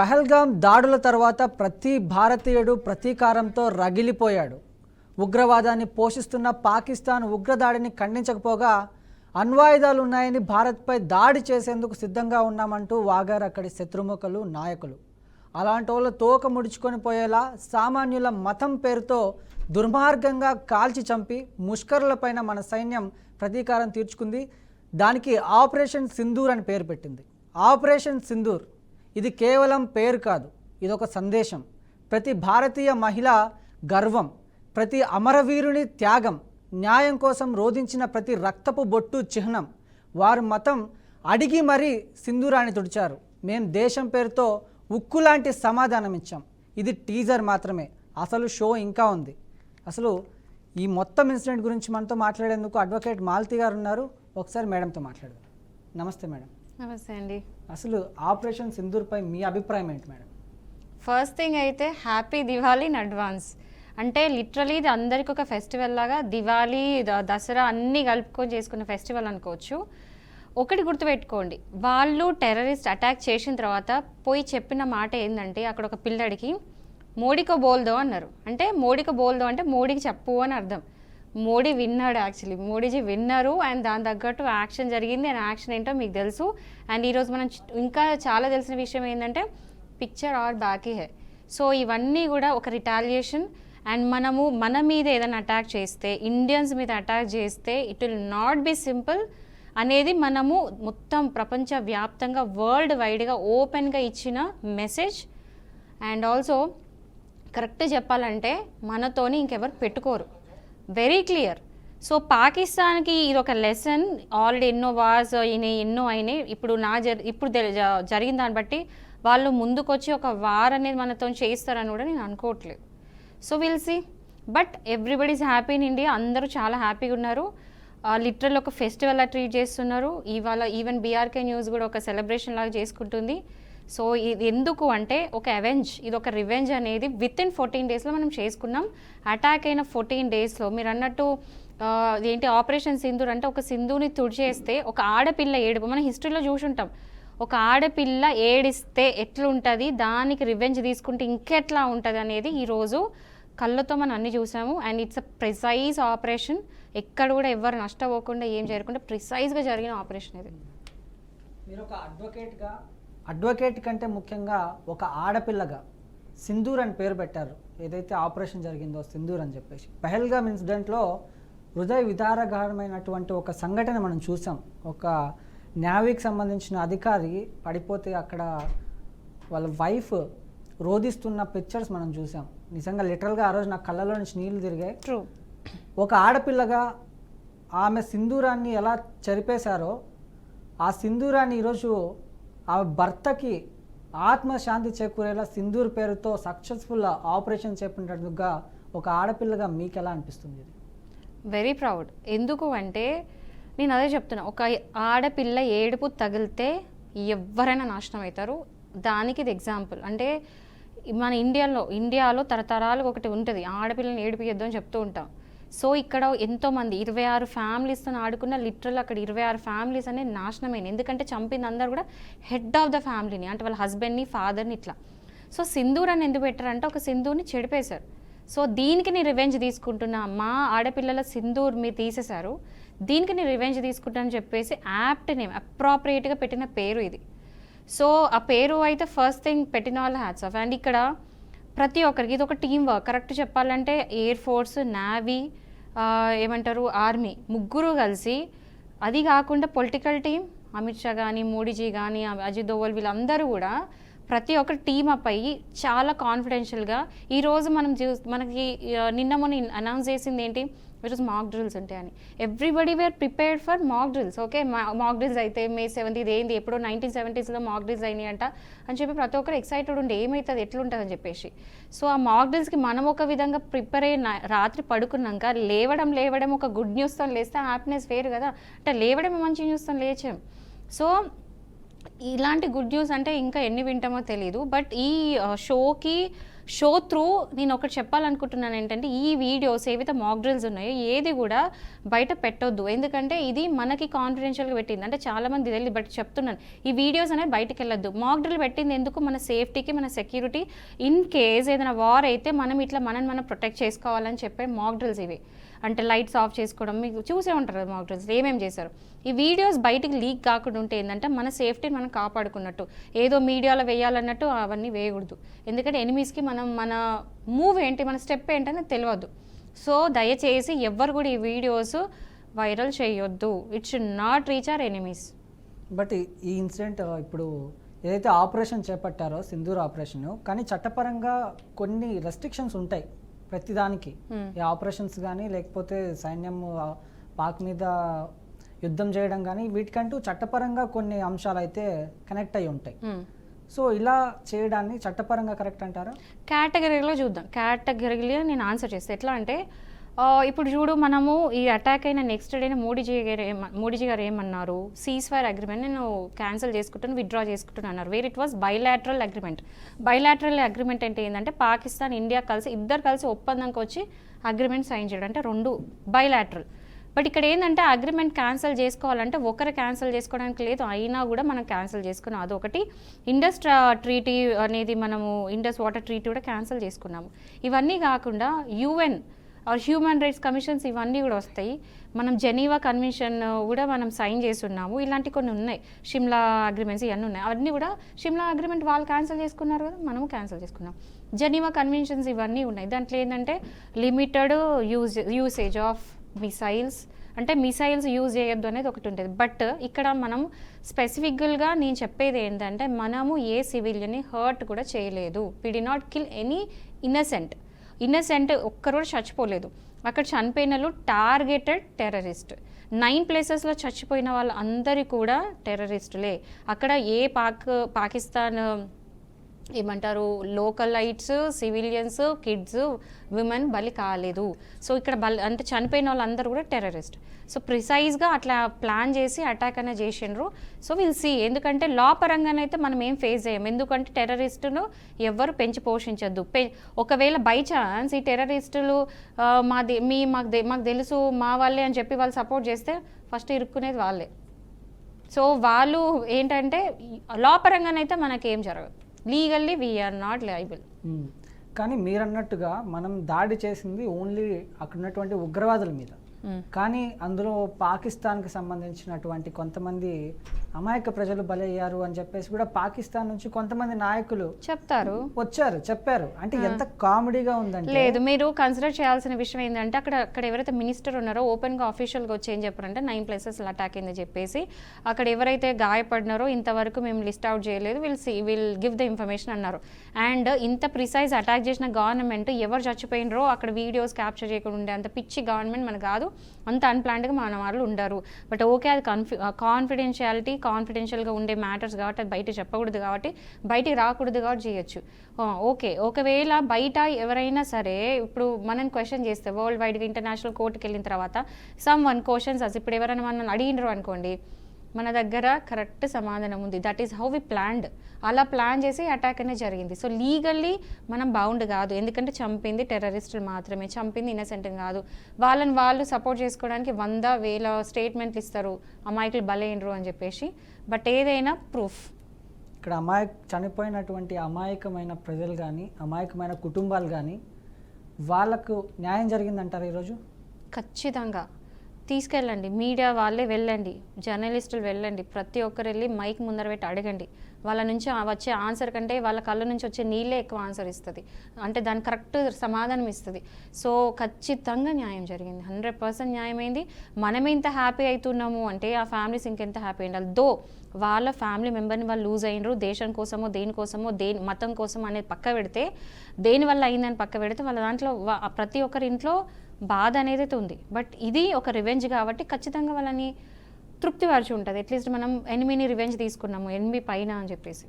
పహల్గాం దాడుల తర్వాత ప్రతి భారతీయుడు ప్రతీకారంతో రగిలిపోయాడు. ఉగ్రవాదాన్ని పోషిస్తున్న పాకిస్తాన్ ఉగ్రదాడిని ఖండించకపోగా అణ్వాయుధాలు ఉన్నాయని భారత్పై దాడి చేసేందుకు సిద్ధంగా ఉన్నామంటూ వాగారు అక్కడి శత్రుముఖలు నాయకులు. అలాంటి వాళ్ళు తోక ముడుచుకొని పోయేలా సామాన్యుల మతం పేరుతో దుర్మార్గంగా కాల్చి చంపి ముష్కరులపైన మన సైన్యం ప్రతీకారం తీర్చుకుంది. దానికి ఆపరేషన్ సింధూర్ అని పేరు పెట్టింది. ఆపరేషన్ సింధూర్ ఇది కేవలం పేరు కాదు ఇది ఒక సందేశం. ప్రతి భారతీయ మహిళ గర్వం ప్రతి అమరవీరుని త్యాగం న్యాయం కోసం రోధించిన ప్రతి రక్తపు బొట్టు చిహ్నం వారు మతం అడిగి మరీ సింధూరాన్ని తుడిచారు. మేం దేశం పేరుతో ఉక్కు లాంటి సమాధానం ఇచ్చాం. ఇది టీజర్ మాత్రమే. అసలు షో ఇంకా ఉంది. అసలు ఈ మొత్తం ఇన్సిడెంట్ గురించి మనతో మాట్లాడేందుకు అడ్వకేట్ మాలతి గారు ఉన్నారు. ఒకసారి మేడంతో మాట్లాడదాం. నమస్తే మేడం. నమస్తే అండి. అసలు ఆపరేషన్ సింధూర్పై మీ అభిప్రాయం ఏంటి మేడం? ఫస్ట్ థింగ్ అయితే హ్యాపీ దివాళీ ఇన్ అడ్వాన్స్ అంటే లిటరలీ ఇది అందరికి ఒక ఫెస్టివల్ లాగా దివాళీ ద- దసరా అన్నీ కలుపుకొని చేసుకున్న ఫెస్టివల్ అనుకోవచ్చు. ఒకటి గుర్తుపెట్టుకోండి వాళ్ళు టెర్రరిస్ట్ అటాక్ చేసిన తర్వాత పోయి చెప్పిన మాట ఏంటంటే అక్కడ ఒక పిల్లడికి మోడీకో బోల్దో అన్నారు. అంటే మోడీకో బోల్దో అంటే మోడీకి చెప్పు అని అర్థం. మోడీ విన్నాడు యాక్చువల్లీ. మోడీజీ విన్నారు అండ్ దాని తగ్గట్టు యాక్షన్ జరిగింది అండ్ యాక్షన్ ఏంటో మీకు తెలుసు. అండ్ ఈరోజు మనం ఇంకా చాలా తెలిసిన విషయం ఏంటంటే పిక్చర్ ఆర్ బ్యాకీ హే. సో ఇవన్నీ కూడా ఒక రిటాలియేషన్ అండ్ మనము మన మీద ఏదైనా అటాక్ చేస్తే ఇండియన్స్ మీద అటాక్ చేస్తే it will not be simple అనేది మనము మొత్తం ప్రపంచ వ్యాప్తంగా వరల్డ్ వైడ్గా ఓపెన్గా ఇచ్చిన మెసేజ్ అండ్ ఆల్సో కరెక్ట్ చెప్పాలంటే మనతోని ఇంకెవరు పెట్టుకోరు. వెరీ క్లియర్ సో పాకిస్తాన్కి ఇది ఒక లెసన్ ఆల్రెడీ ఎన్నో వార్స్ అయినాయి ఎన్నో అయినాయి. ఇప్పుడు నా జరి ఇప్పుడు జరిగిన దాన్ని బట్టి వాళ్ళు ముందుకొచ్చి ఒక వార్ అనేది మనతో చేస్తారని కూడా నేను అనుకోవట్లేదు. So we'll see but everybody's happy in India అందరూ చాలా హ్యాపీగా ఉన్నారు. లిటరల్ ఒక ఫెస్టివల్ ట్రీట్ చేస్తున్నారు. ఇవాళ ఈవెన్ బీఆర్కే న్యూస్ కూడా ఒక సెలబ్రేషన్ లాగా చేసుకుంటుంది. సో ఇది ఎందుకు అంటే ఒక అవెంజ్ ఇది ఒక రివెంజ్ అనేది విత్ ఇన్ ఫోర్టీన్ డేస్లో మనం చేసుకున్నాం. అటాక్ అయిన ఫోర్టీన్ డేస్లో మీరు అన్నట్టు ఏంటి ఆపరేషన్ సింధూర్ అంటే ఒక సింధుని తుడిచేస్తే ఒక ఆడపిల్ల ఏడుపు మనం హిస్టరీలో చూసుంటాం ఒక ఆడపిల్ల ఏడిస్తే ఎట్లుంటుంది దానికి రివెంజ్ తీసుకుంటే ఇంకెట్లా ఉంటుంది అనేది ఈరోజు కళ్ళతో మనం అన్ని చూసాము. And it's a precise operation ఎక్కడ కూడా ఎవరు నష్టపోకుండా ఏం చేయకుండా ప్రిసైజ్గా జరిగిన ఆపరేషన్ ఇది. మీరు ఒక అడ్వకేట్గా అడ్వకేట్ కంటే ముఖ్యంగా ఒక ఆడపిల్లగా సింధూర్ అని పేరు పెట్టారు. ఏదైతే ఆపరేషన్ జరిగిందో సింధూర్ అని చెప్పేసి. పహల్గామ్ ఇన్సిడెంట్లో హృదయ విదారకరమైనటువంటి ఒక సంఘటన మనం చూసాం. ఒక న్యావీకి సంబంధించిన అధికారి పడిపోతే అక్కడ వాళ్ళ వైఫ్ రోధిస్తున్న పిక్చర్స్ మనం చూసాం. నిజంగా లిటరల్గా ఆ రోజు నా కళ్ళలో నుంచి నీళ్ళు తిరిగాయి. ట్రూ ఒక ఆడపిల్లగా ఆమె సింధూరాన్ని ఎలా చెరిపేశారో ఆ సింధూరాన్ని ఈరోజు ఆమె భర్తకి ఆత్మశాంతి చేకూరేలా సింధూర్ పేరుతో సక్సెస్ఫుల్ ఆపరేషన్ చేపట్టినట్టుగా ఒక ఆడపిల్లగా మీకు ఎలా అనిపిస్తుంది ఇది? వెరీ ప్రౌడ్ ఎందుకు అంటే నేను అదే చెప్తున్నా ఒక ఆడపిల్ల ఏడుపు తగిలితే ఎవరైనా నాశనం అవుతారు. దానికి ఇది ఎగ్జాంపుల్ అంటే మన ఇండియాలో ఇండియాలో తరతరాలకు ఒకటి ఉంటుంది ఆడపిల్లని ఏడిపియొద్దు అని చెప్తూ ఉంటాం. సో ఇక్కడ ఎంతోమంది ఇరవై ఆరు ఫ్యామిలీస్తో ఆడుకున్న లిటరల్ అక్కడ ఇరవై ఆరు ఫ్యామిలీస్ అనేది నాశనమైంది. ఎందుకంటే చంపింది అందరు కూడా హెడ్ ఆఫ్ ద ఫ్యామిలీని అంటే వాళ్ళ హస్బెండ్ని ఫాదర్ని ఇట్లా. సో సింధూర్ అని ఎందుకు పెట్టారంటే ఒక సింధూర్ని చెడిపేశారు. సో దీనికి నేను రివెంజ్ తీసుకుంటున్నా మా ఆడపిల్లల సింధూర్ మీరు తీసేశారు దీనికి నేను రివెంజ్ తీసుకుంటానని చెప్పేసి యాప్ట్ నేమ్ అప్రాప్రియేట్గా పెట్టిన పేరు ఇది. సో ఆ పేరు అయితే ఫస్ట్ థింగ్ పెట్టిన వాళ్ళ హ్యాట్స్ ఆఫ్. అండ్ ఇక్కడ ప్రతి ఒక్కరికి ఇది ఒక టీం వర్క్. కరెక్ట్ చెప్పాలంటే ఎయిర్ ఫోర్స్ నావీ ఏమంటారు ఆర్మీ ముగ్గురు కలిసి అది కాకుండా పొలిటికల్ టీం అమిత్ షా కానీ మోడీజీ కానీ అజిత్ దోవల్ వీళ్ళందరూ కూడా ప్రతి ఒక్క టీం అప్ అయ్యి చాలా కాన్ఫిడెన్షియల్గా ఈరోజు మనం చూ మనకి నిన్న మొన్న అనౌన్స్ చేసింది ఏంటి ఈరోజు మాక్ డ్రిల్స్ ఉంటాయని everybody were prepared for mock drills okay mock drills అయితే మే సెవెంత్ ఇది ఏంది? ఎప్పుడో నైన్టీన్ సెవెంటీస్లో మాక్ డ్రిల్స్ అయినాయి అంట అని చెప్పి ప్రతి ఒక్కరు ఎక్సైటెడ్ ఉండి ఏమవుతుంది ఎట్లుంటుంది అని చెప్పేసి. సో ఆ మాక్ డ్రిల్స్కి మనం ఒక విధంగా ప్రిపేర్ అయ్యి రాత్రి పడుకున్నాక లేవడం లేవడం ఒక గుడ్ న్యూస్తో లేస్తే హ్యాపీనెస్ వేరు కదా. అంటే లేవడం మంచి న్యూస్తో లేచాం. సో ఇలాంటి గుడ్ న్యూస్ అంటే ఇంకా ఎన్ని వింటామో తెలియదు బట్ ఈ షోకి షో త్రూ నేను ఒకటి చెప్పాలనుకుంటున్నాను ఏంటంటే ఈ వీడియోస్ ఏవైతే మాక్ డ్రిల్స్ ఉన్నాయో ఏది కూడా బయట పెట్టొద్దు. ఎందుకంటే ఇది మనకి కాన్ఫిడెన్షియల్గా పెట్టింది. అంటే చాలామంది తెలియదు బట్ చెప్తున్నాను ఈ వీడియోస్ అనేది బయటకు వెళ్ళొద్దు. మాక్ డ్రిల్ పెట్టింది ఎందుకు? మన సేఫ్టీకి మన సెక్యూరిటీ ఇన్ కేస్ ఏదైనా వార్ అయితే మనం ఇట్లా మనం మనం ప్రొటెక్ట్ చేసుకోవాలని చెప్పే మాక్ డ్రిల్స్ ఇవి. అంటే లైట్స్ ఆఫ్ చేసుకోవడం మీకు చూసే ఉంటారు మాక్ డ్రిల్స్ ఏమేమి చేశారు? ఈ వీడియోస్ బయటికి లీక్ కాకుండా ఉంటే ఏంటంటే మన సేఫ్టీని మనం కాపాడుకున్నట్టు ఏదో మీడియాలో వేయాలన్నట్టు అవన్నీ వేయకూడదు. ఎందుకంటే ఎనిమీస్కి మనం మన మూవ్ ఏంటి మన స్టెప్ ఏంటని తెలియదు సో దయచేసి ఎవ్వరు కూడా ఈ వీడియోస్ వైరల్ చేయొద్దు. It should not reach our enemies but ఈ- ఈ ఇన్సిడెంట్ ఇప్పుడు ఏదైతే ఆపరేషన్ చేపట్టారో సింధూర్ ఆపరేషన్ కానీ చట్టపరంగా కొన్ని రెస్ట్రిక్షన్స్ ఉంటాయి. ప్రతిదానికి. ఈ ఆపరేషన్స్ కానీ లేకపోతే సైన్యం పాక్ మీద యుద్ధం చేయడం కానీ వీటికంటూ చట్టపరంగా కొన్ని అంశాలు అయితే కనెక్ట్ అయి ఉంటాయి. సో ఇలా చేయడాన్ని చట్టపరంగా కరెక్ట్ అంటారా? కేటగిరీలో చూద్దాం. కేటగిరీలో నేను ఆన్సర్ చేస్తాను ఎట్లా అంటే ఇప్పుడు చూడు మనము ఈ అటాక్ అయిన నెక్స్ట్ డేనే మోడీజీ గారు ఏమ మోడీజీ గారు ఏమన్నారు? సీజ్ ఫైర్ అగ్రిమెంట్ నేను క్యాన్సిల్ చేసుకుంటాను విత్డ్రా చేసుకుంటాను అన్నారు. Where it was bilateral agreement bilateral agreement అంటే ఏంటంటే పాకిస్తాన్ ఇండియా కలిసి ఇద్దరు కలిసి ఒప్పందంకి వచ్చి అగ్రిమెంట్ సైన్ చేయడం. అంటే రెండు బైలాటరల్ బట్ ఇక్కడ ఏంటంటే అగ్రిమెంట్ క్యాన్సిల్ చేసుకోవాలంటే ఒకరు క్యాన్సిల్ చేసుకోవడానికి లేదు అయినా కూడా మనం క్యాన్సిల్ చేసుకున్నాం. అదొకటి. ఇండస్ ట్రీటీ అనేది మనము ఇండస్ వాటర్ ట్రీటీ కూడా క్యాన్సిల్ చేసుకున్నాము. ఇవన్నీ కాకుండా UN or human rights commissions ఇవన్నీ కూడా వస్తాయి. మనం జెనీవా కన్వెన్షన్ కూడా మనం సైన్ చేస్తున్నాము ఇలాంటి కొన్ని ఉన్నాయి. షిమ్లా అగ్రిమెంట్స్ ఇవన్నీ ఉన్నాయి. అవన్నీ కూడా షిమ్లా అగ్రిమెంట్ వాళ్ళు క్యాన్సిల్ చేసుకున్నారు కదా మనము క్యాన్సిల్ చేసుకున్నాం. జెనీవా కన్వెన్షన్స్ ఇవన్నీ ఉన్నాయి. దాంట్లో ఏంటంటే limited use usage of missiles అంటే మిసైల్స్ యూజ్ చేయొద్దు అనేది ఒకటి ఉంటుంది బట్ ఇక్కడ మనం స్పెసిఫిక్గా నేను చెప్పేది ఏంటంటే మనము ఏ సివిలియన్ని హర్ట్ కూడా చేయలేదు. We did not kill any innocent innocent ఒక్కరు కూడా చచ్చిపోలేదు. అక్కడ చనిపోయిన వాళ్ళు టార్గెటెడ్ టెర్రరిస్ట్. నైన్ ప్లేసెస్లో చచ్చిపోయిన వాళ్ళందరి కూడా టెర్రరిస్టులే. అక్కడ ఏ పాక్ పాకిస్తాన్ ఏమంటారు local lights civilians kids women బలి కాలేదు. సో ఇక్కడ బలి అంటే చనిపోయిన వాళ్ళందరూ కూడా టెర్రరిస్ట్ సో ప్రిసైజ్గా అట్లా ప్లాన్ చేసి అటాక్ అనేది చేసిండ్రు. సో విల్ సీ ఎందుకంటే లా పరంగానైతే మనం ఏం ఫేస్ చేయం. ఎందుకంటే టెర్రరిస్టును ఎవ్వరు పెంచి పోషించద్దు. పె ఒకవేళ బై ఛాన్స్ ఈ టెర్రరిస్టులు మా మాది మీ మాకు మాకు తెలుసు మా వాళ్ళే అని చెప్పి వాళ్ళు సపోర్ట్ చేస్తే ఫస్ట్ ఇరుక్కునేది వాళ్ళే. సో వాళ్ళు ఏంటంటే లా పరంగానైతే మనకేం జరగదు. లీగల్లీ వీఆర్ నాట్ లైబుల్ కానీ మీరు అన్నట్టుగా మనం దాడి చేసింది ఓన్లీ అక్కడ ఉన్నటువంటి ఉగ్రవాదుల మీద. కానీ అందులో పాకిస్తాన్కి సంబంధించినటువంటి కొంతమంది అమాయక ప్రజలు బలయ్యారు అని చెప్పేసి కూడా పాకిస్తాన్ నుంచి కొంతమంది నాయకులు చెప్తారు. వచ్చారు చెప్పారు. అంటే ఎంత కామెడీగా ఉందంటే లేదు మీరు కన్సిడర్ చేయాల్సిన విషయం ఏంటంటే అక్కడ అక్కడ ఎవరైతే మినిస్టర్ ఉన్నారో ఓపెన్గా అఫీషియల్గా వచ్చి ఏం చెప్పారంటే నైన్ ప్లేసెస్ అటాక్ అయింది చెప్పేసి అక్కడ ఎవరైతే గాయపడినారో ఇంతవరకు మేము లిస్ట్ అవుట్ చేయలేదు will see will give the information అన్నారు. అండ్ ఇంత ప్రిసైజ్ అటాక్ చేసిన గవర్నమెంట్ ఎవరు చచ్చిపోయినరో అక్కడ వీడియోస్ క్యాప్చర్ చేయకుండా ఉండే అంత పిచ్చి గవర్నమెంట్ మనకు కాదు. అంత అన్ప్లాన్డ్గా మన వాళ్ళు ఉండరు. బట్ ఓకే అది కన్ఫి కాన్ఫిడెన్షియాలిటీ కాన్ఫిడెన్షియల్గా ఉండే మ్యాటర్స్ కాబట్టి అది బయట చెప్పకూడదు కాబట్టి బయటికి రాకూడదు కాబట్టి చేయొచ్చు. ఓకే ఒకవేళ బయట ఎవరైనా సరే ఇప్పుడు మనం క్వశ్చన్ చేస్తే వరల్డ్ వైడ్గా ఇంటర్నేషనల్ కోర్టుకి వెళ్ళిన తర్వాత సమ్ వన్ క్వశ్చన్స్ అసలు ఇప్పుడు ఎవరైనా మనం అడిగినారు అనుకోండి మన దగ్గర కరెక్ట్ సమాధానం ఉంది. That is how we planned అలా ప్లాన్ చేసి అటాక్ అనేది జరిగింది. సో లీగల్లీ మనం బౌండ్ కాదు. ఎందుకంటే చంపింది టెర్రరిస్టులు మాత్రమే. చంపింది ఇన్నసెంట్ కాదు. వాళ్ళని వాళ్ళు సపోర్ట్ చేసుకోవడానికి వంద వేల స్టేట్మెంట్లు ఇస్తారు. అమాయకులు బలైనరు అని చెప్పేసి. బట్ ఏదైనా ప్రూఫ్ ఇక్కడ అమాయక చనిపోయినటువంటి అమాయకమైన ప్రజలు కానీ అమాయకమైన కుటుంబాలు కానీ వాళ్ళకు న్యాయం జరిగిందంటారు ఈరోజు? ఖచ్చితంగా. తీసుకెళ్ళండి. మీడియా వాళ్ళే వెళ్ళండి. జర్నలిస్టులు వెళ్ళండి. ప్రతి ఒక్కరు వెళ్ళి మైక్ ముందర పెట్టి అడగండి. వాళ్ళ నుంచి వచ్చే ఆన్సర్ కంటే వాళ్ళ కళ్ళ నుంచి వచ్చే నీళ్ళే ఎక్కువ ఆన్సర్ ఇస్తుంది. అంటే దాని కరెక్ట్ సమాధానం ఇస్తుంది. సో ఖచ్చితంగా న్యాయం జరిగింది. హండ్రెడ్ పర్సెంట్ న్యాయమైంది. మనమే ఇంత హ్యాపీ అవుతున్నాము అంటే ఆ ఫ్యామిలీస్ ఇంకెంత హ్యాపీ ఉండాలి. దో వాళ్ళ ఫ్యామిలీ మెంబర్ని వాళ్ళు లూజ్ అయినరు. దేశం కోసమో దేనికోసమో దేని మతం కోసం అనేది పక్క పెడితే దేని వల్ల అయిందని పక్క పెడితే వాళ్ళ దాంట్లో ప్రతి ఒక్కరి ఇంట్లో బాధ అనేది అయితే ఉంది. బట్ ఇది ఒక రివెంజ్ కాబట్టి ఖచ్చితంగా వాళ్ళని తృప్తి పరిచి ఉంటుంది. అట్లీస్ట్ మనం ఎనిమిని రివెంజ్ తీసుకున్నాము ఎనిమి పైన అని చెప్పేసి.